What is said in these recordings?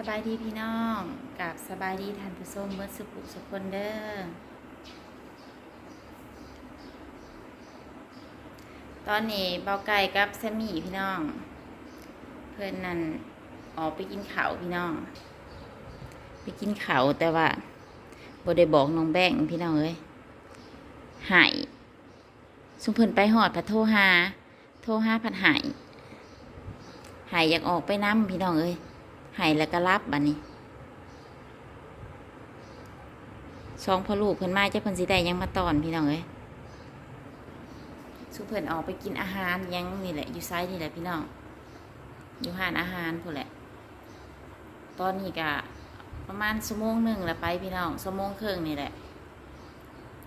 สบายดีพี่น้องกับสบายดีท่านผู้ชมเมื่อสุขุสุขคนเด้อตอนนี้เบาไก่กับสมีพี่น้อง เพื่อนนั่นออกไปกินเขาพี่น้อง ไปกินเขาแต่ว่าบได้บอกน้องแบงค์พี่น้องเอ้ยหายสุมเพิ่นไปหอดผัดโทรหาโทรหาผัดหายหายอยากออกไปน้ำพี่น้องเอ้ย ใหายแล้วก็รับบัดนี้สองพอลูกเพิ่นมาเจ้าเพิ่นสิได้ยังมาตอนพี่น้องเอ้ยสุเพิ่นออกไปกินอาหารยังนี่แหละ อยู่ไซส์นี่แหละพี่น้อง อยู่ห้านอาหารพุ่นแหละ ตอนนี้ก็ประมาณชั่วโมงหนึ่งละไปพี่น้องชั่วโมงครึ่งนี่แหละ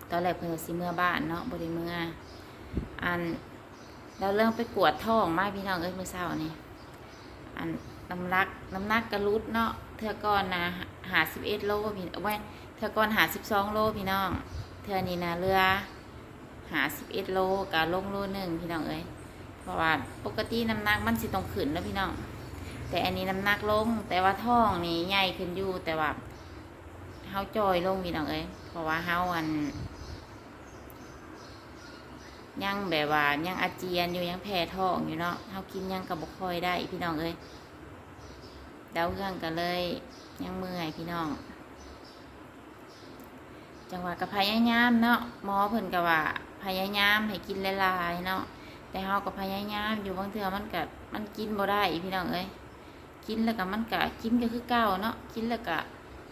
ตอนแรกเพิ่นว่าสิเมื่อบ้านเนาะบ่ได้เมื่ออันเราเรื่องไปกวดท้องมาพี่น้องเอ้ยมื้อเช้านี่อัน น้ำหนักน้ำหนักกระลุดเนาะเทือก่อนนะหาสิบเอ็ดโลพี่เอาไว้เทือก่อนหาสิบสองโลพี่น้องเทือนี้นะเรือหาสิบเอ็ดโลกับลงโลหนึ่งพี่น้องเอ้ยเพราะว่าปกติน้ำหนักมันสิต้องขึ้นแล้วพี่น้อง แต่อันนี้น้ำหนักลง แต่ว่าท้องนี่ใหญ่ขึ้นอยู่แต่ว่าเฮาจอยลงพี่น้องเอ้ยเพราะว่าเฮาอันยังแบบว่ายังอาเจียนอยู่ยังแพ้ท้องอยู่เนาะเฮากินยังกับบกคอยได้พี่น้องเอ้ย ดาเรื่องกันเลยยังเมื่อยพี่น้อง จังหวะกับพยายามเนาะหมอเพิ่นกับว่าพยายามให้กินหลายๆเนาะแต่เฮากับพยายามอยู่บางเทื่อมันก็มันกินบ่ได้พี่น้องเอ้ยกินแล้วก็มันก็กินก็คือเก่าเนาะกินแล้วก็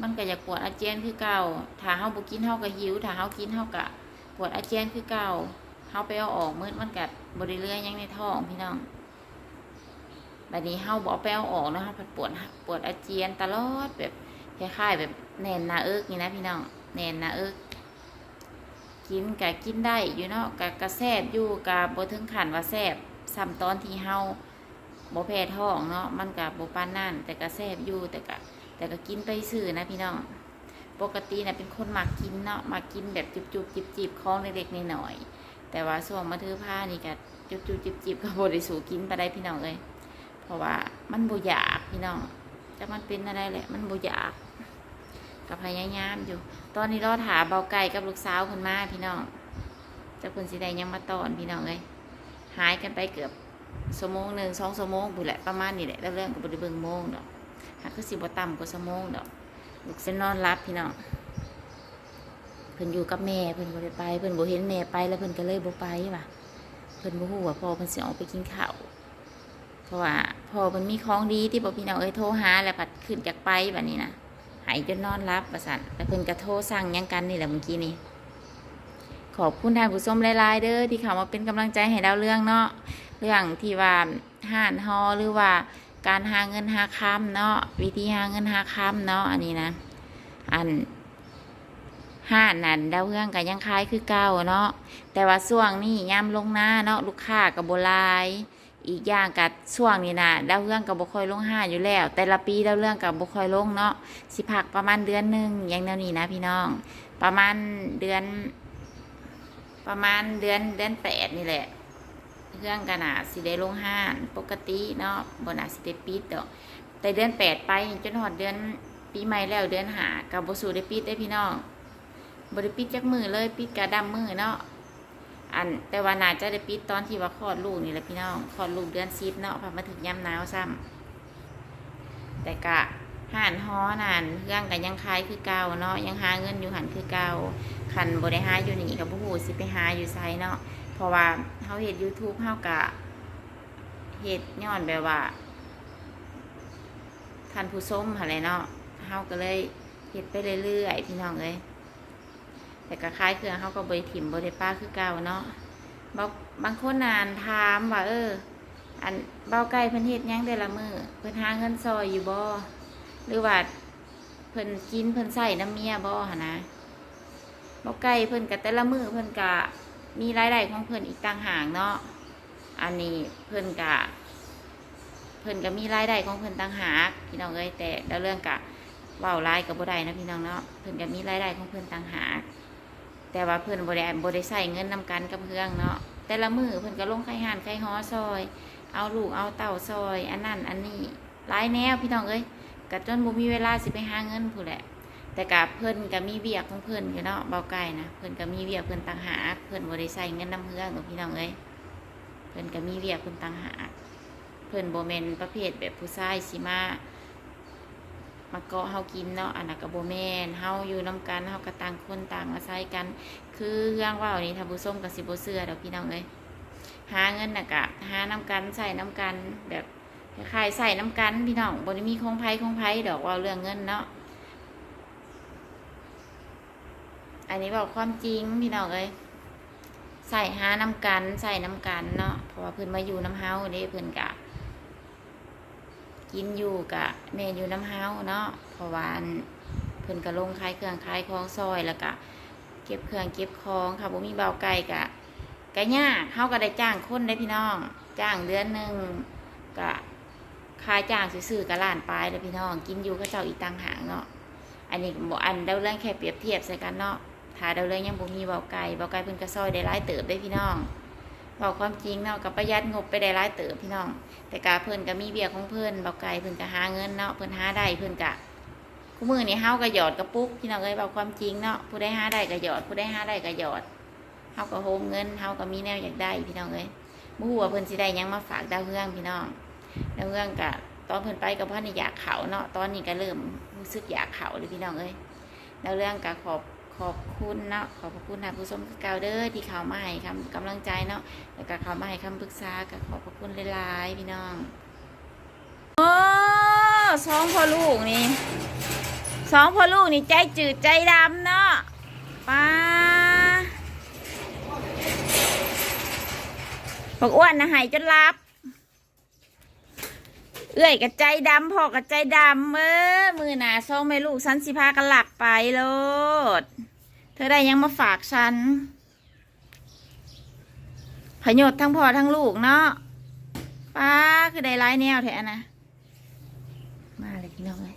มันก็อยากปวดอาเจียนคือเก่าถ้าเฮาบ่กินเฮาก็หิวถ้าเฮากินเฮาก็ปวดอาเจียนคือเก่าเฮาไปเอาออกมืดมันก็บ่ได้เลื่อยยังในท้องพี่น้อง บบนี้เฮาบอกไปเอาออกเนาะเฮาปวดปวดอาเจียนตลอดแบบคล้ายๆแบบแน่นหน้าเอิกนี่นะพี่น้องแน่นหน้าเอิกกินกะกินได้อยู่เนาะกะกะแซบอยู่กะบ่ถึงขันว่าแซบซ้ำตอนที่เฮาบ่แพ้ท้องเนาะมันกะบ่ปานนั่นแต่กะแซบอยู่แต่กะแต่ก็กินไปซื่อนะพี่น้อง ปกตินะเป็นคนมักกินเนาะมักกินแบบจุบๆจิบๆของเล็กๆน้อยๆแต่ว่าช่วงมาถือผ้านี่กะจุบๆจิบๆก็บ่ได้สู่กินไปได้พี่น้องเอ้ย เพราะว่ามันบ่อยากพี่น้องจะมันเป็นอะไรแหละ มันบ่อยากกับพยายามอยู่ ตอนนี้รอถาเบาไก่กับลูกสาวคนมาพี่น้องจะคนสิได้ยังมาตอนพี่น้องเลยหายกันไปเกือบสมงหนึ่งสองสมงบุแหละประมาณนี้แหละแล้วเรื่องกับบริเบิงโมงดอกหากคือสิบ่ต่ำกว่าสมงดอกลูกเส้นนอนรับพี่น้องเพิ่นอยู่กับแม่เพิ่นบ่ได้ไปเพิ่นบ่เห็นแม่ไปแล้วเพิ่นก็เลยบ่ไปว่ะเพิ่นบ่ฮู้ว่าพ่อเพิ่นสิออกไปกินข้าวเพราะว่า พอมันมีของดีที่บอกพี่น้องเอ้ยโทรหาแล้วผัดขึ้นจากไปแบบนี้นะหายจนนอนรับประสันแล้วเพิ่นกระโทรสั่งยังกันนี่แหละเมื่อกี้นี้ขอบคุณท่านผู้ชมหลายๆเด้อที่เข้ามาเป็นกำลังใจให้เราเรื่องเนาะเรื่องที่ว่าห่านฮอหรือว่าการหาเงินหาคำเนาะวิธีหาเงินหาคำเนาะอันนี้นะ อันห้านนั่นดาวเรื่องกันยังคล้ายคือเก่าเนาะแต่ว่าช่วงนี้ย่ำลงหน้าเนาะลูกค้ากับโบหลาย อีกอย่างกับช่วงนี้นะดาวเรื่องกับบุคอยลงห้าอยู่แล้ว แต่ละปีดาวเรื่องกับบุคอยลงเนาะสิพักประมาณเดือนหนึ่งอย่างแนวนี้นะพี่น้อง ประมาณเดือน ประมาณเดือนเดือนแปดนี่แหละเรื่องกันอะสิได้ลงห้านปกติเนาะบนาสิได้ปิดดอกแต่เดือนแปดไปจนหอดเดือนปีใหม่แล้วเดือนหากับบุสูได้ปิดได้พี่น้องบริปิดจักมือเลยปิดกระดำมือเนาะ อันแต่ว่าน่าจะได้ปิดตอนที่ว่าคลอดลูกนี่แหละพี่น้องคลอดลูกเดือนซิบเนาะพอมาถึงยามหนาวซ้ำแต่กะห่านฮอนานเรื่องกันยังคล้ายคือเก่าเนาะยังหาเงินอยู่หันคือเก่าคันบริหาอยู่นี่กับผู้หูสิไปหาอยู่ไซเนาะเพราะว่าเขาเห็ด YouTube เฮากะเห็ดย้อนแบบว่าท่านผู้ชมอะไรเนาะเฮาก็เลยเห็ดไปเรื่อยๆพี่น้องเลย แต่ก็คล้ายเครื่องเขาก็บริถิ่มบริป้าคือเก่าเนาะบางบางคนนานถามว่าเออ อันเบาไก่เพิ่นเฮ็ดยังแต่ละมือเพิ่นหาเงินซอยอยู่บ่หรือว่าเพิ่นกินเพิ่นใส่น้ำเมียบ่หนนะเบาไก่เพิ่นกับแต่ละมือเพิ่นกะมีรายได้ของเพิ่นอีกต่างหากเนาะอันนี้เพิ่นกะเพิ่นก็มีรายได้ของเพิ่นต่างหากพี่น้องเอ้ยแต่แล้วเรื่องกะเว้าร้ายกับบ่ได้นะพี่น้องเนาะเพิ่นก็มีรายได้ของเพิ่นต่างหาก แต่ว่าเพิ่อนบริบริใส่เงินนำกันกับเพื่องเนาะแต่ละมือเพิ่อนก็ลงไข่ห่านไข่ฮอซอย เอาลูกเอาเต่าซอย อันนั้นอันนี้หลายแนวพี่น้องเอ้ยกะจนบ่มีเวลาสิไปหาเงินผู้แหละ แต่กะเพิ่อนก็มีเวียกของเพิ่อนอยู่เนาะเบาไก่นะเพิ่อนก็มีเวียกเพิ่อนต่างหากเพิ่อนบ่ได้ใส่เงินน้ำเฮืองกับพี่น้องเอ้ยเพิ่อนก็มีเวียกเพิ่นต่างหากเพิ่อนโบ่แมนประเภทแบบผู้ชายสิมา มาเกาะเฮากินเนาะอันนั้นก็บ่แมนเฮาอยู่นํกันเฮาก็ต่างคนต่างอาศัยกัน คือเรื่องว้านี่ท่านผู้มก็สิบ่เชื่อดอกพี่น้องเอ้ยหาเงินนะก็หานํกันใส่นํกันแบบคลายใส่นํกันพี่น้องบ่ได้มีของไผของไผดอกว่าเรื่องเงินเนาะอันนี้บอกความจริงพี่น้องเอ้ยใส่หาน้ำกันใส่น้ำกันเนาะเพราะว่าเพิ่อนมาอยู่น้ำเฮาเด้เพิ่อนกะ กินอยู่กะแม่อยู่น้ำเฮาเนาะเพราะว่าอันเพิ่นก็ลงขายเครื่องขายของซอยแล้วก็เก็บเครื่องเก็บของค่ะบ่มีเบาไก่กะกะยาเฮาก็ได้จ้างคนได้พี่น้อง จ้างเดือนหนึ่งกะค่าจ้างซื่อๆกะล้านปลายเด้อพี่น้อง กินอยู่ก็เจ้าอีต่างหากเนาะอันนี้บ่อันเดาเรื่องแค่เปรียบเทียบใส่กันเนาะถ้าเดาเรื่องยังบ่มีเบาไก่เบาไก่เพิ่นก็ซอยได้หลายเติบได้พี่น้อง บอกความจริงเนาะกับประหยัดงบไปได้หลายเติบพี่น้อง แต่กาเพิ่นก็มีเบียของเพิ่นเบาไก่เพิ่นก็หาเงินเนาะเพิ่นหาได้เพิ่นก็คู่มือนี่เฮาก็หยอดกระปุกพี่น้องเอ้ยบอกความจริงเนาะผู้ได้หาได้ก็หยอด ผู้ได้หาได้ก็หยอดเฮาก็โฮมเงินเฮาก็มีแนวอยากได้พี่น้องเอ้ยบ่ฮู้ว่าเพิ่นสิได้ยังมาฝากดาวเฮืองพี่น้องดาวเฮืองก็ตอนเพิ่นไปก็บ่ทันได้อยากเขาเนาะตอนนี้ก็เริ่มรู้สึกอยากเขาเลยพี่น้องเอ้ยแล้วเรื่องก็ขอบ ขอบคุณเนาะขอบพระคุณท่านผู้ชมเก่าเด้อที่เขามาให้คำกำลังใจเนาะแล้วก็เขามาให้คำปรึกษาก็ขอบพระคุณหลายๆพี่น้องโอ้สองพ่อลูกนี่สองพ่อลูกนี่ใจจืดใจดำเนาะป้าบอกอ้วนนะหายจนรับเอื้อยกับใจดำพ่อกับใจดำเออมือหนาซองแม่ลูกสันสิพากันหลักไปโลด ธอได้ยังมาฝากฉันพยศทั้งพ่อทั้งลูกเนาะป้าคือได้ร้ายแนวแท้นะ มาเลยพี่น้องเลย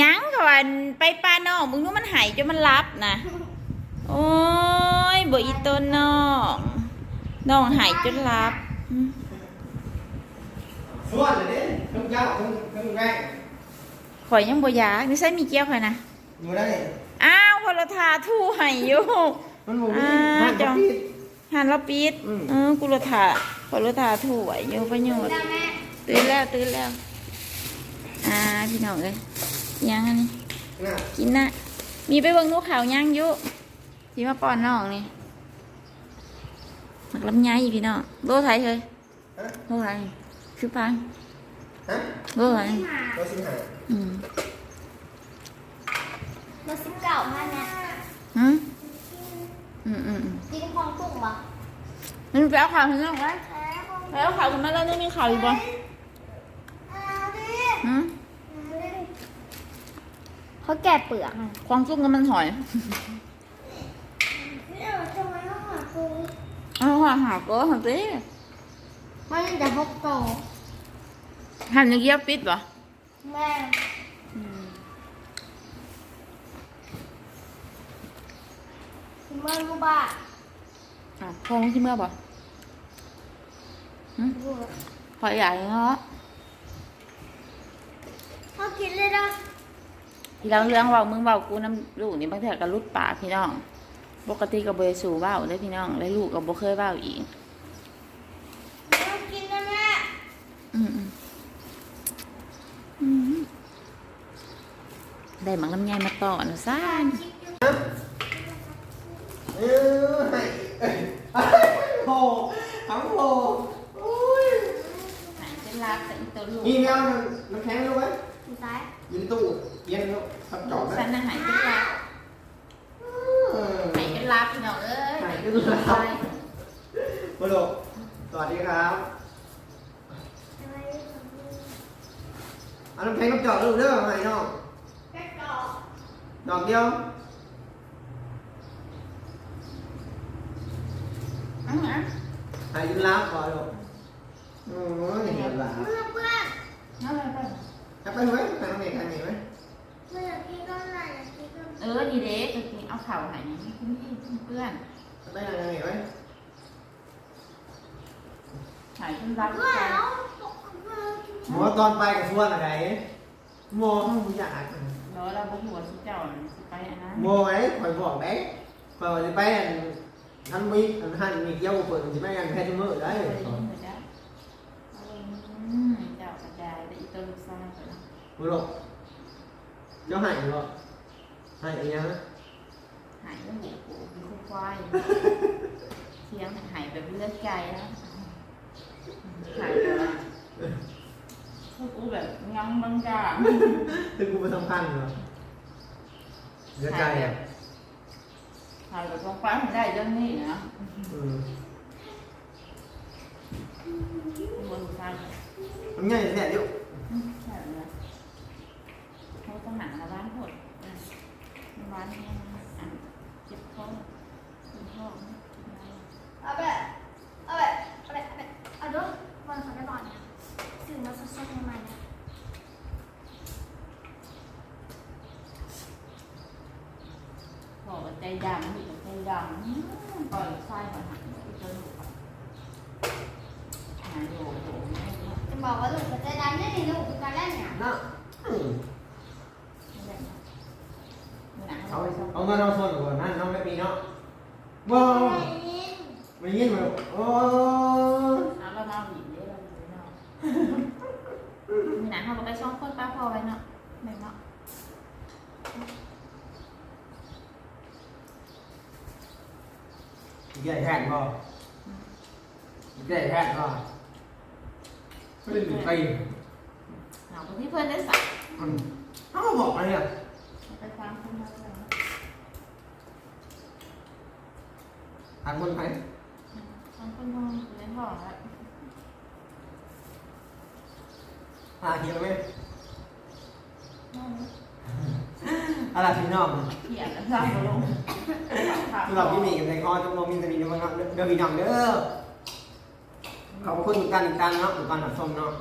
ยังก่อนไปปลาน้องมึงนู้มันหายจนมันรับนะ โอ้ยบ่อีต้นน้องน้องหายจนรับอืมส่วนเลยเด้ทั้งเจ้าทั้งทั้งแม่ข่อยยังบ่อยากนี่ใส่มีเกี้ยวข่อยนะ อยู่ได้ อ้าวพอเราทาทู่ให้อยู่มันหมูอ่ามันจ้ะจะปิด หันเราปิดอืม เออกูเราทาพอเราทาทู่ไว้อยู่ประโยชน์ตื่นแล้วตื่นแล้ว อ่าพี่น้องเอ้ยยังอันนี้ น่ะกินนะมีไปเบิ่งนูกข่าวยังอยู่ที่มาป้อนน้องนี่หมักลำไยพี่น้องโลไทยเฮ้ยฮะโลไทยคือพังฮะโลไทยเราสิงหาอืม มาสิบเก้าพันเนี่ยอืมอืมอืมอืมกินของตุ่มปะมันไปเอาข่าวถึงน้องไว้แพ้ของไปเอาข่าวถึงมาแล้วนี่มีข่าวอีกบ่อาดิหืมเขาแก่เปลือกอะความสุขเงินมันหอยเนี่ยทำไมต้องหาปูเอาหาหาก็หันสิมันจะพกโตหันอย่างเงี้ยปิดบ่แม่ คุณแม่รู้ป่ะอะพงที่เมื่อบ่หืมหอยใหญ่เนาะเขากินเลยนะที่เราเรื่องเว้ามึงเว้ากูน้ำลูกนี่บางเทีก็รุดปากพี่น้อง ปกติก็บ่ได้สู่เว้าเลยพี่น้อง แล้วลูกก็บ่เคยเว้าอีกเขากินนะแม่อืมอืมอืมได้หมักลำไยมาต่อนะซ่าน เออให้เอ้ยโอ้ทั้งโอ้โอ้ยหายเป็นลาบแต่อีตัวลูกมีแมวมันมันแข็งรู้ไหมอยู่ซ้ายยินตู้เย็นแล้วทับจอบไหมสันน่ะหายเป็นลาบเออหายเป็นลาบพี่น้องเอ้ยหายเป็นลาบมาดูสวัสดีครับเอาน้ำแข็งกับจอบลูกเด้อให้น้องแม่กอกดอกเดียว อันนั้นให้ยินลาบก่อนลูกโอ้ยเห็นลาบเพื่อนเพื่อนนั่นเลยไปจะไปไหมไปทางไหนทางไหนไหมเมื่อกี้ก็ไหนกี้ก็เออดีเด้ตัวจริงเอาเข่าหายนี่เพื่อนจะไปทางไหนไหมหายเป็นลาบเพื่อนแล้วเพื่อนกินหมอตอนไปกับส่วนอะไรหมอเขาไม่อยากเนาะเราบ่หัวสิเจ้าน่ะสิไปอันนั้นหมอไอ้คอยบอกได้คอยว่าจะไปอัน อันมีอันหันมีเกี่ยวกับเปิดมันจะไม่อันแพทย์มือได้ไปยิงไปจ้ะเอาอืมเจ้ากระจายไปอีกตัวลูกชายไปเนาะมือหรอกเจ้าหายหรอหายอะไรนะหายแล้วหูปูเป็นคู่ควายเสียงหายแบบเลือดใจนะหายแบบว่าพวกกูแบบงังบางอย่างคือกูไปสำคัญเหรอเสียใจอะ หายแบบลงไปไม่ได้เรื่องนี้นะอืมบนซ้ายมันง่ายแท้เดียวใช่เลยเขาต้องหนังมาบ้านหดบ้านนี้อันเจ็บคอเจ็บคอกินอะไร เอาแบบเอาแบบเอาแบบเอาแบบเอาดูวันขอได้ก่อนเนี่ยสื่อมาสดๆใหม่ๆนะ บอกว่าใจดำนี่ใจดำปล่อยไส้มาหันไปจนหายโยโย่ไม่ได้ จะบอกว่าลูกจะดันได้ในลูกคือการเล่นเนี่ย นะอืม ไม่ได้หนัง เอาเอาเอาเงินเอาส่วนก่อนนะน้องไม่มีเนาะว้าวไม่ยินไม่ยินมาโอ้เอาเรามาบีบเยอะเราอยู่เนาะมีหนังเขาไปช่องคนป้าพอไว้เนาะไม่เนาะใหญ่แทนบ่ใหญ่แทนบ่ไม่ได้ถึงปีหนังที่เพื่อนได้สั่งอืมเขาก็บอกอะไรเนี่ยไปฟังคนมาเลย ทางคนไหนฟังคนมองอยู่ในห้องแล้วอ่าเขียนไหมอะไรพี่น้องเขียนแล้วสร้างมาลงสำหรับพี่หมีกับในคอจำลองมีสนิทนะครับเดี๋ยวพี่น้องเด้อขอบคุณทุกท่านทุกท่านเนาะทุกการรับชมเนาะ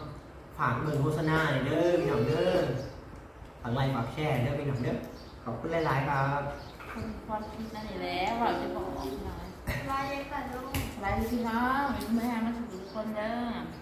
ฝากเบิ่งโฆษณาหน่อยเด้อพี่น้องเด้อฝากไลค์ฝากแชร์เด้อพี่น้องเด้อขอบคุณหลายๆครับ คนความคิดนั่นนี่แหละเราจะบอกหน่อยวา ยเลยค่ะลูกอะไรพี่น้องแม่มาถึงคนเด้อ